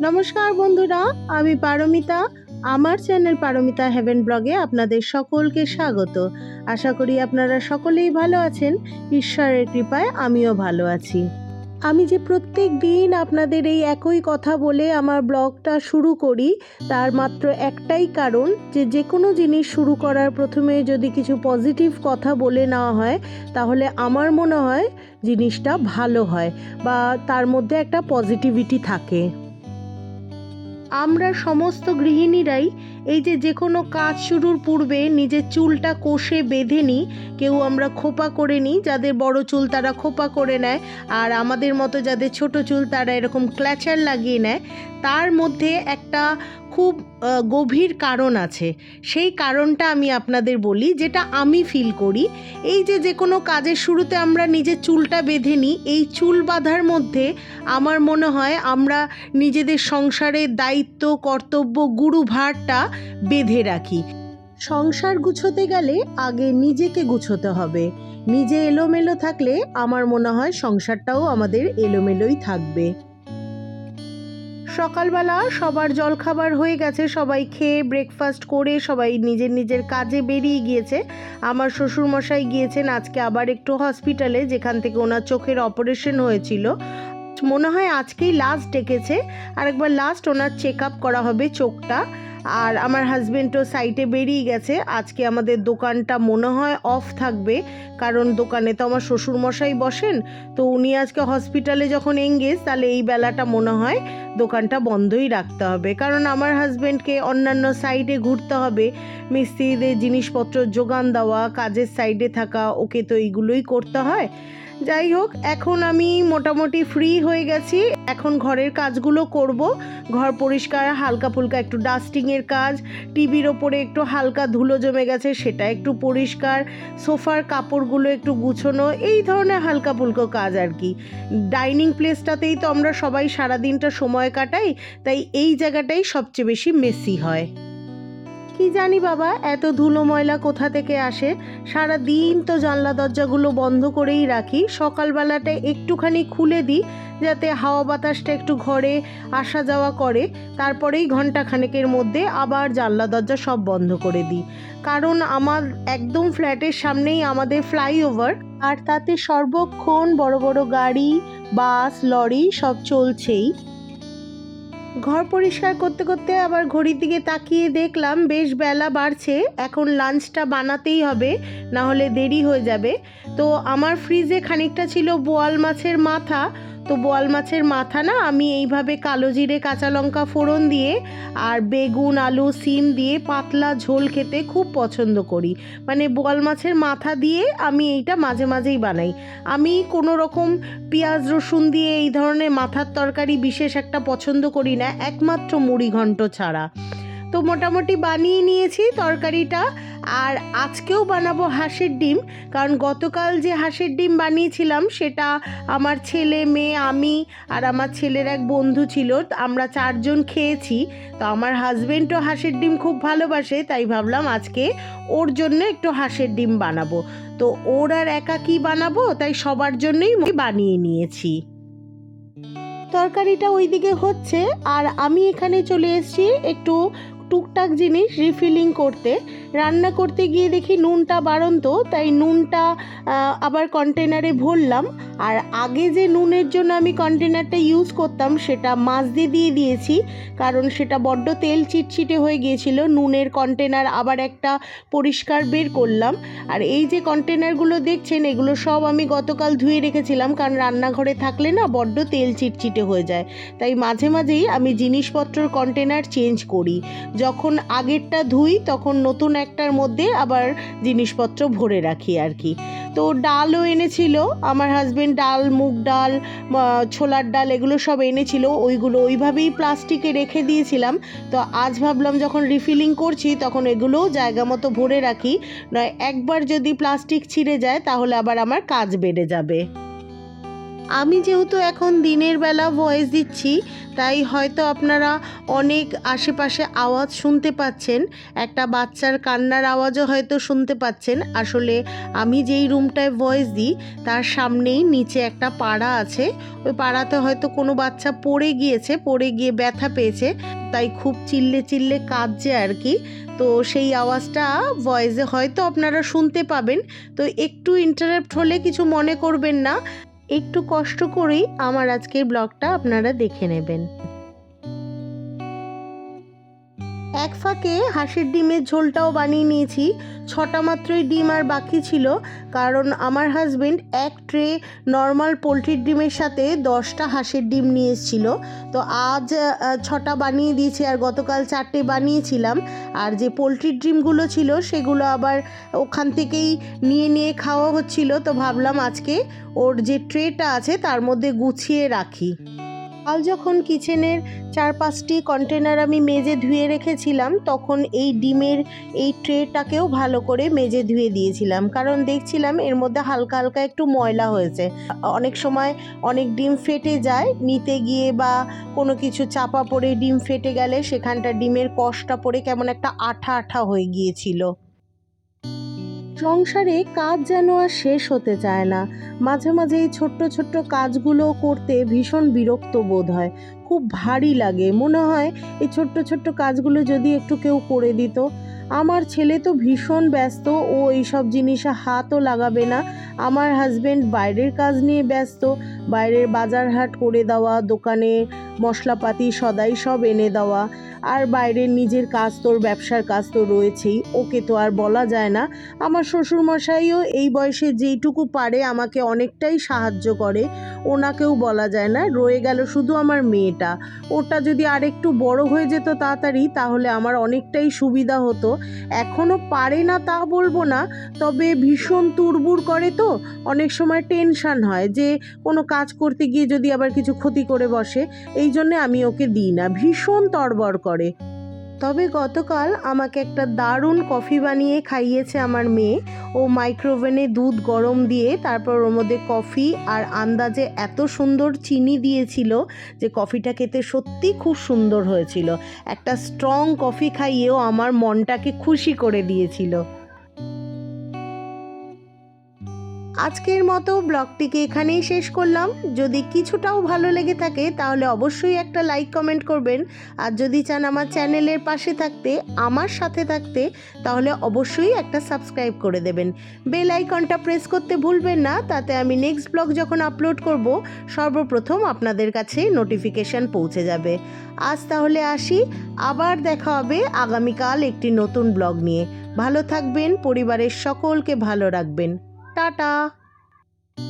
নমস্কার বন্ধুরা, আমি পারমিতা। আমার চ্যানেল পারমিতা হেভেন ব্লগে আপনাদের সকলকে স্বাগত। আশা করি আপনারা সকলেই ভালো আছেন। ঈশ্বরের কৃপায় আমিও ভালো আছি। আমি যে প্রত্যেক দিন আপনাদের এই একই কথা বলে আমার ব্লগটা শুরু করি, তার মাত্র একটাই কারণ যে যে কোনো জিনিস শুরু করার প্রথমে যদি কিছু পজিটিভ কথা বলে নেওয়া হয়, তাহলে আমার মনে হয় জিনিসটা ভালো হয় বা তার মধ্যে একটা পজিটিভিটি থাকে। আমরা সমস্ত গৃহিণীরাই এই যে যে কোনো কাজ শুরুর পূর্বে নিজের চুলটা কষে বেঁধে নিই কেউ আমরা খোপা করে নিই যাদের বড় চুল তারা খোপা করে নেয়, আর আমাদের মতো যাদের ছোট চুল তারা এরকম ক্ল্যাচার লাগিয়ে নেয়, তার মধ্যে একটা খুব গভীর কারণ আছে। সেই কারণটা আমি আপনাদের বলি, যেটা আমি ফিল করি। এই যে যে কোনো কাজের শুরুতে আমরা নিজের চুলটা বেঁধে নিই এই চুল বাঁধার মধ্যে আমার মনে হয় আমরা নিজেদের সংসারের দায়িত্ব, কর্তব্য গুরু ভারটা বেঁধে রাখি। সংসার গুছোতে গেলে আগে নিজেকে গুছোতে হবে। নিজে এলোমেলো থাকলে আমার মনে হয় সংসারটাও আমাদের এলোমেলোই থাকবে। সকালবেলা সবার জলখাবার হয়ে গেছে, সবাই খেয়ে ব্রেকফাস্ট করে সবাই নিজের নিজের কাজে বেরিয়ে গিয়েছে। আমার শ্বশুরমশাই গিয়েছেন আজকে আবার একটু হসপিটালে যেখান থেকে ওনার চোখের অপারেশন হয়েছিল। মনে হয় আজকেই লাস্ট ডেকেছে। আরেকবার লাস্ট ওনার চেক আপ করা হবে চোখটা। আর আমার হাজবেন্ডও সাইটে বেরিয়ে গেছে। আজকে আমাদের দোকানটা মনে হয় অফ থাকবে, কারণ দোকানে তো আমার শ্বশুরমশাই বসেন, তো উনি আজকে হসপিটালে যখন এঙ্গেজ তাহলে এই বেলাটা মনে হয় দোকানটা বন্ধই রাখতে হবে। কারণ আমার হাজবেন্ডকে অন্যান্য সাইডে ঘুরতে হবে, মিস্ত্রিদের জিনিসপত্র যোগান দেওয়া, কাজের সাইডে থাকা, ওকে তো এইগুলোই করতে হয়। যাই হোক, এখন আমি মোটামুটি ফ্রি হয়ে গেছি। এখন ঘরের কাজগুলো করব। ঘর পরিষ্কার হালকা ফুলকা একটু ডাস্টিংয়ের কাজ টিভির ওপরে একটু হালকা ধুলো জমে গেছে, সেটা একটু পরিষ্কার, সোফার কাপড়গুলো একটু গুছোনো, এই ধরনের হালকা ফুলকো কাজ আর কি। ডাইনিং প্লেসটাতেই তো আমরা সবাই সারা দিনটা সময় কাটাই, তাই এই জায়গাটাই সবচেয়ে বেশি মেসি হয়। কি জানি বাবা, এত ধুলো ময়লা কোথা থেকে আসে? সারা দিন তো জানলা দরজাগুলো বন্ধ করেই রাখি। সকালবেলাটা একটুখানি খুলে দিই, যাতে হাওয়া বাতাসটা একটু ঘরে আসা যাওয়া করে। তারপরেই ঘণ্টা খানেকের মধ্যে আবার জানলা দরজা সব বন্ধ করে দিই। কারণ আমার একদম ফ্ল্যাটের সামনেই আমাদের ফ্লাইওভার, আর তাতে সর্বক্ষণ বড় বড় গাড়ি, বাস, লরি সব চলছেই। ঘর পরিষ্কার করতে করতে আবার ঘড়ির দিকে তাকিয়ে দেখলাম বেশ বেলা বাড়ছে, এখন লাঞ্চটা বানাতেই হবে, না হলে দেরি হয়ে যাবে। তো আমার ফ্রিজে খানিকটা ছিল বোয়াল মাছের মাথা তো বোয়াল মাছের মাথা না, আমি এইভাবে কালো জিরে, কাঁচা লঙ্কা ফোড়ন দিয়ে আর বেগুন, আলু, সিম দিয়ে পাতলা ঝোল খেতে খুব পছন্দ করি। মানে বোয়াল মাছের মাথা দিয়ে আমি এইটা মাঝে মাঝেই বানাই। আমি কোনো রকম পেঁয়াজ, রসুন দিয়ে এই ধরনের মাথার তরকারি বিশেষ একটা পছন্দ করি না, একমাত্র মুড়ি ঘন্ট ছাড়া। তো মোটামুটি বানিয়ে নিয়েছি তরকারিটা। আর আজকেও বানাবো হাঁসের ডিম, কারণ গতকাল যে হাঁসের ডিম বানিয়েছিলাম সেটা আমার ছেলে, মেয়ে, আমি আর আমার ছেলের এক বন্ধু ছিল আমরা চারজন খেয়েছি। তো আমার হাজবেন্ডও হাঁসের ডিম খুব ভালোবাসে, তাই ভাবলাম আজকে ওর জন্য একটু হাঁসের ডিম বানাবো। তো ওর আর একা কি বানাবো, তাই সবার জন্যই বানিয়ে নিয়েছি। তরকারিটা ওইদিকে হচ্ছে, আর আমি এখানে চলে এসেছি একটু টুকটাক জিনিস রিফিলিং করতে। রান্না করতে গিয়ে দেখি নুনটা বাড়ন্ত, তাই নুনটা আবার কন্টেনারে ভরলাম। আর আগে যে নুনের জন্য আমি কন্টেনারটা ইউজ করতাম, সেটা মাছ দিয়ে দিয়ে দিয়েছি, কারণ সেটা বড্ড তেল চিটচিটে হয়ে গিয়েছিল। নুনের কন্টেনার আবার একটা পরিষ্কার বের করলাম। আর এই যে কন্টেনারগুলো দেখছেন, এগুলো সব আমি গতকাল ধুয়ে রেখেছিলাম, কারণ রান্নাঘরে থাকলে না বড্ড তেল চিটচিটে হয়ে যায়। তাই মাঝে মাঝেই আমি জিনিসপত্রর কন্টেনার চেঞ্জ করি। যখন আগেরটা ধুই, তখন নতুন একটার মধ্যে আবার জিনিসপত্র ভরে রাখি আর কি। তো ডালও এনেছিল, আমার হাজবেন্ড ডাল, মুগ ডাল ছোলার ডাল এগুলো সব এনেছিল। ওইগুলো ওইভাবেই প্লাস্টিকে রেখে দিয়েছিলাম। তো আজ ভাবলাম যখন রিফিলিং করছি তখন এগুলোও জায়গা মতো ভরে রাখি। নয়, একবার যদি প্লাস্টিক ছিঁড়ে যায় তাহলে আবার আমার কাজ বেড়ে যাবে। আমি যেহেতু এখন দিনের বেলা ভয়েস দিচ্ছি, তাই হয়তো আপনারা অনেক আশেপাশে আওয়াজ শুনতে পাচ্ছেন। একটা বাচ্চার কান্নার আওয়াজও হয়তো শুনতে পাচ্ছেন। আসলে আমি যেই রুমটায় ভয়েস দিই, তার সামনেই নিচে একটা পাড়া আছে। ওই পাড়াতে হয়তো কোনো বাচ্চা পড়ে গিয়েছে, পড়ে গিয়ে ব্যথা পেয়েছে। তাই খুব চিল্লে চিল্লে কাঁদছে আর কি। তো সেই আওয়াজটা ভয়েসে হয়তো আপনারা শুনতে পাবেন। তো একটু ইন্টারাপ্ট হলে কিছু মনে করবেন না। একটু কষ্ট করেই আমার আজকের ব্লগটা আপনারা দেখে নেবেন। এক ফাঁকে হাঁসের ডিমের ঝোলটাও বানিয়ে নিয়েছি। ছটা মাত্রই ডিম আর বাকি ছিল, কারণ আমার হাজবেন্ড এক ট্রে নর্মাল পোলট্রির ডিমের সাথে দশটা হাঁসের ডিম নিয়ে এসেছিল। তো আজ ছটা বানিয়ে দিয়েছি আর গতকাল চারটে বানিয়েছিলাম। আর যে পোলট্রির ডিমগুলো ছিল, সেগুলো আবার ওখান থেকেই নিয়ে নিয়ে খাওয়া হচ্ছিল। তো ভাবলাম আজকে ওর যে ট্রেটা আছে, তার মধ্যে গুছিয়ে রাখি। কাল যখন কিচেনের চার পাঁচটি কন্টেনার আমি মেজে ধুয়ে রেখেছিলাম, তখন এই ডিমের এই ট্রেটাকেও ভালো করে মেজে ধুয়ে দিয়েছিলাম। কারণ দেখছিলাম এর মধ্যে হালকা হালকা একটু ময়লা হয়েছে। অনেক সময় অনেক ডিম ফেটে যায়, নিতে গিয়ে বা কোনো কিছু চাপা পড়ে ডিম ফেটে গেলে সেখানটা ডিমের কষটা পড়ে কেমন একটা আঠা আঠা হয়ে গিয়েছিল। সংসারে কাজ যেন আর শেষ হতে চায় না। মাঝে মাঝে এই ছোট্ট ছোট্ট কাজগুলো করতে ভীষণ বিরক্ত বোধ হয়। খুব ভারী লাগে। মনে হয় এই ছোট্ট ছোট্ট কাজগুলো যদি একটু কেউ করে দিত। আমার ছেলে তো ভীষণ ব্যস্ত, ও এইসব জিনিসে হাতও লাগাবে না। আমার হাজব্যান্ড বাইরের কাজ নিয়ে ব্যস্ত, বাইরের বাজার হাট করে দেওয়া, দোকানে মশলাপাতি সদাই সব এনে দেওয়া। আর বাইরের নিজের কাজ তোর, ব্যবসার কাজ তো রয়েছেই, ওকে তো আর বলা যায় না। আমার শ্বশুরমশাইও এই বয়সে যেইটুকু পারে, আমাকে অনেকটাই সাহায্য করে। ওনাকেও বলা যায় না, রয়ে গেল শুধু আমার মেয়েটা। ওটা যদি আর একটু বড় হয়ে যেত তাড়াতাড়ি, তাহলে আমার অনেকটাই সুবিধা হতো। এখনও পারে না তা বলব না, তবে ভীষণ তুরবুর করে তো, অনেক সময় টেনশান হয় যে কোনো কাজ করতে গিয়ে যদি আবার কিছু ক্ষতি করে বসে, এই জন্যে আমি ওকে দিই না। ভীষণ তরবর করে। তবে গতকাল আমাকে একটা দারুণ কফি বানিয়ে খাইয়েছে আমার মেয়ে। ও মাইক্রোওভেনে দুধ গরম দিয়ে তারপর ওর মধ্যে কফি আর আন্দাজে এত সুন্দর চিনি দিয়েছিল যে কফিটা খেতে সত্যি খুব সুন্দর হয়েছিল। একটা স্ট্রং কফি খাইয়েও আমার মনটাকে খুশি করে দিয়েছিল। আজকের মতো ব্লগটিকে এখানেই শেষ করলাম। যদি কিছুটাও ভালো লেগে থাকে, তাহলে অবশ্যই একটা লাইক কমেন্ট করবেন। আর যদি চান আমার চ্যানেলের পাশে থাকতে, আমার সাথে থাকতে, তাহলে অবশ্যই একটা সাবস্ক্রাইব করে দেবেন। বেল আইকনটা প্রেস করতে ভুলবেন না, তাতে আমি নেক্সট ব্লগ যখন আপলোড করব, সর্বপ্রথম আপনাদের কাছে নোটিফিকেশান পৌঁছে যাবে। আজ তাহলে আসি, আবার দেখা হবে আগামীকাল একটি নতুন ব্লগ নিয়ে। ভালো থাকবেন, পরিবারের সকলকে ভালো রাখবেন। 哒哒。